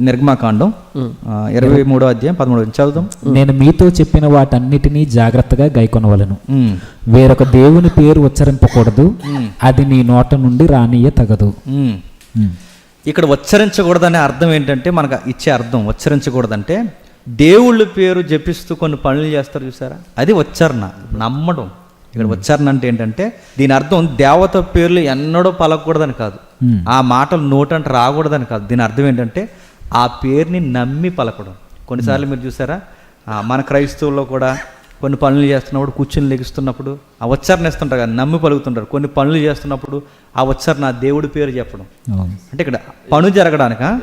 నిర్గమాకాండం ఇరవై మూడో అధ్యాయం పదమూడు చదువుదాం. నేను మీతో చెప్పిన వాటన్నిటినీ జాగ్రత్తగా గైకొనవలను. వేరొక దేవుని పేరు ఉచ్చరింపకూడదు. అది నీ నోట నుండి రానియ తగదు. ఇక్కడ ఉచ్చరించకూడదనే అర్థం ఏంటంటే మనకు ఇచ్చే అర్థం ఉచ్చరించకూడదంటే దేవుళ్ళ పేరు జపిస్తూ కొన్ని పనులు చేస్తారు చూసారా? అది ఉచ్చారణ. నమ్మడం. ఇక్కడ ఉచ్చారణ అంటే ఏంటంటే దీని అర్థం దేవత పేర్లు ఎన్నడూ పలకూడదని కాదు. ఆ మాటలు నోటంట రాకూడదని కాదు. దీని అర్థం ఏంటంటే ఆ పేరుని నమ్మి పలకడం. కొన్నిసార్లు మీరు చూసారా? మన క్రైస్తవుల్లో కూడా కొన్ని పనులు చేస్తున్నప్పుడు కూర్చుని లెగిస్తున్నప్పుడు ఆ ఉచ్చారణ ఇస్తుంటారు కదా నమ్మి పలుకుతుంటారు. కొన్ని పనులు చేస్తున్నప్పుడు ఆ ఉచ్చారణ ఆ దేవుడి పేరు చెప్పడం. అంటే ఇక్కడ పను జరగడానిక?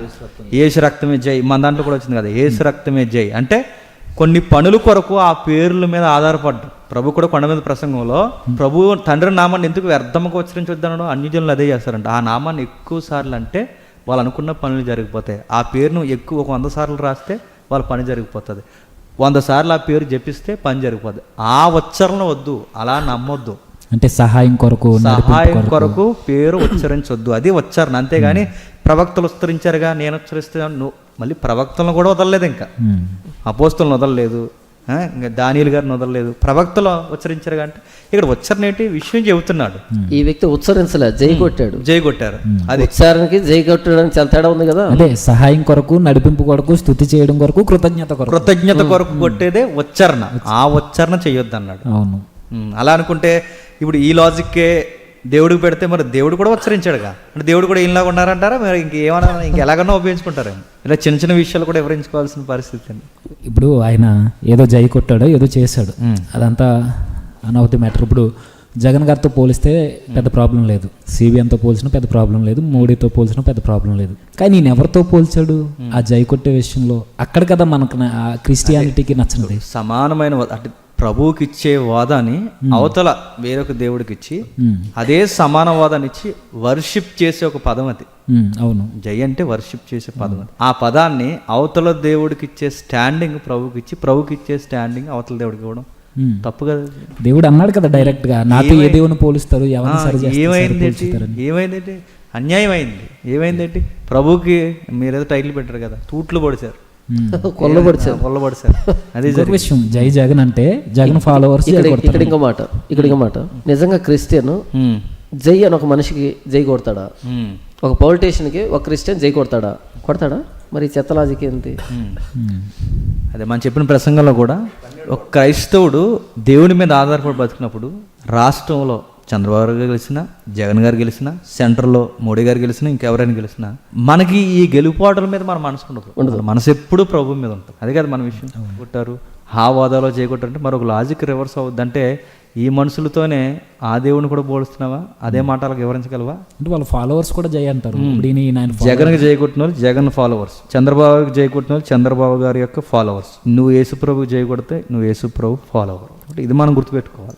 ఏసు రక్తమే జై. మన దాంట్లో కూడా వచ్చింది కదా ఏసు రక్తమే జై. అంటే కొన్ని పనుల కొరకు ఆ పేర్ల మీద ఆధారపడ్డం ప్రభు కూడా కొండ మీద ప్రసంగంలో ప్రభు తండ్రి నామాన్ని ఎందుకు వ్యర్థముగా ఉచ్చరించొద్దనడం అన్ని జనులు అదే చేస్తారంట. ఆ నామాన్ని ఎక్కువ సార్లు అంటే వాళ్ళు అనుకున్న పనులు జరిగిపోతాయి. ఆ పేరును ఎక్కువ ఒక వంద సార్లు రాస్తే వాళ్ళ పని జరిగిపోతుంది. వంద సార్లు ఆ పేరు జపిస్తే పని జరిగిపోతుంది ఆ ఉచ్చరణ వద్దు. అలా నమ్మొద్దు. అంటే సహాయం కొరకు సహాయం కొరకు. పేరు ఉచ్చరించొద్దు. అది ఉచ్చారణ. అంతేగాని ప్రవక్తలు ఉచ్చరించారుగా నేను ఉచ్చరిస్తాను మళ్ళీ ప్రవక్తలను కూడా వదలలేదు ఇంకా. అపోస్తులను వదలలేదు. ఇంకా దానియులు గారిని వదలలేదు. ప్రవక్తలు ఉచ్చరించారుగా అంటే ఇక్కడ ఉచ్చరణ ఏంటి విషయం చెబుతున్నాడు. ఈ వ్యక్తి ఉచ్చరించలే జై కొట్టాడు. జై కొట్టారు. అది. ఉచ్చారణకి జై కొట్టడానికి చాలా తేడా ఉంది కదా? అదే సహాయం కొరకు నడిపింపు కొరకు స్థుతి చేయడం కొరకు కృతజ్ఞత కొరకు. కృతజ్ఞత కొరకు కొట్టేదే ఉచ్చారణ. ఆ ఉచ్చారణ చేయొద్దు అన్నాడు అవును అలా అనుకుంటే ఇప్పుడు ఈ లాజిక్కే దేవుడికి పెడితే మరి దేవుడు కూడా ఉచ్చరించాడుగా. అంటే దేవుడు కూడా ఈయనలాగా ఉన్నారంటారా? మరి ఇంకేమన్నా ఇంకెలాగన్నా ఉపయోగించుకుంటారా ఇలా చిన్న చిన్న విషయాలు కూడా వివరించుకోవాల్సిన పరిస్థితి అండి. ఇప్పుడు ఆయన ఏదో జై కొట్టాడో ఏదో చేశాడు. అదంతా అనవతి మ్యాటర్. ఇప్పుడు జగన్ గారితో పోలిస్తే పెద్ద ప్రాబ్లం లేదు. సిబిఎన్తో పోల్చినా పెద్ద ప్రాబ్లం లేదు. మోడీతో పోల్చినా పెద్ద ప్రాబ్లం లేదు. కానీ నేను ఎవరితో పోల్చాడు? ఆ జై కొట్టే విషయంలో అక్కడ కదా మనకు క్రిస్టియానిటీకి నచ్చినది. సమానమైన అంటే ప్రభువుకి ఇచ్చే వాదాన్ని అవతల వేరొక దేవుడికి ఇచ్చి అదే సమాన వాదాన్ని ఇచ్చి వర్షిప్ చేసే ఒక పదం అది. అవును. జై అంటే వర్షిప్ చేసే పదం అది. ఆ పదాన్ని అవతల దేవుడికి ఇచ్చే స్టాండింగ్ ప్రభుకి ఇచ్చి ప్రభుకి ఇచ్చే స్టాండింగ్ అవతల దేవుడికి ఇవ్వడం. తప్పు కదా దేవుడు అన్నాడు కదా డైరెక్ట్గా నాతో ఏ దేవుని పోలుస్తారు ఏమైంది అన్యాయం అయింది ఏమైంది ప్రభుకి మీరేదో టైటిల్ పెట్టారు కదా తూట్లు పొడిచారు. కొల్లబడిచారు కొల్లబడిచారు అది ఇంకొక విషయం జై జగన్ అంటే జగన్ ఫాలోవర్స్ ఇక్కడ ఇక్కడ ఇంకో మాట ఇక్కడ ఇంకో మాట. నిజంగా క్రిస్టియన్ ఉమ్, జై అని ఒక మనిషికి జై కొడతాడా? ఉమ్, ఒక పొలిటీషియన్కి ఒక క్రిస్టియన్ జై కొడతాడా? కొడతాడా? మరి ఈ చెత్త లాజిక్ ఏంటి. అదే మనం చెప్పిన ప్రసంగంలో కూడా ఒక క్రైస్తవుడు దేవుని మీద ఆధారపడి బతికినప్పుడు రాష్ట్రంలో చంద్రబాబు గారు గెలిచినా జగన్ గారు గెలిచినా సెంటర్లో మోడీ గారు గెలిచినా ఇంకెవరైనా గెలిచినా మనకి ఈ గెలుపాటల మీద మన మనసు ఉండదు. మన మనసు ఎప్పుడు ప్రభు మీద ఉంటుంది. అదే కదా మన విషయం. కొట్టారు ఆ వాదాలో చేయకొట్టారంటే మరొక లాజిక్ రివర్స్ అవుద్ది అంటే ఈ మనుషులతోనే ఆ దేవుని కూడా పోలుస్తున్నావా? అదే మాటలకు వివరించగలవా? అంటే వాళ్ళ ఫాలోవర్స్ కూడా జై అంటారు. జగన్కి జయకొట్టిన వాళ్ళు జగన్ ఫాలోవర్స్ చంద్రబాబుకి జయకొట్టిన వాళ్ళు చంద్రబాబు గారి యొక్క ఫాలోవర్స్ నువ్వు యేసుప్రభుకి జయ కొడితే నువ్వు యేసుప్రభు ఫాలోవర్ ఇది మనం గుర్తుపెట్టుకోవాలి.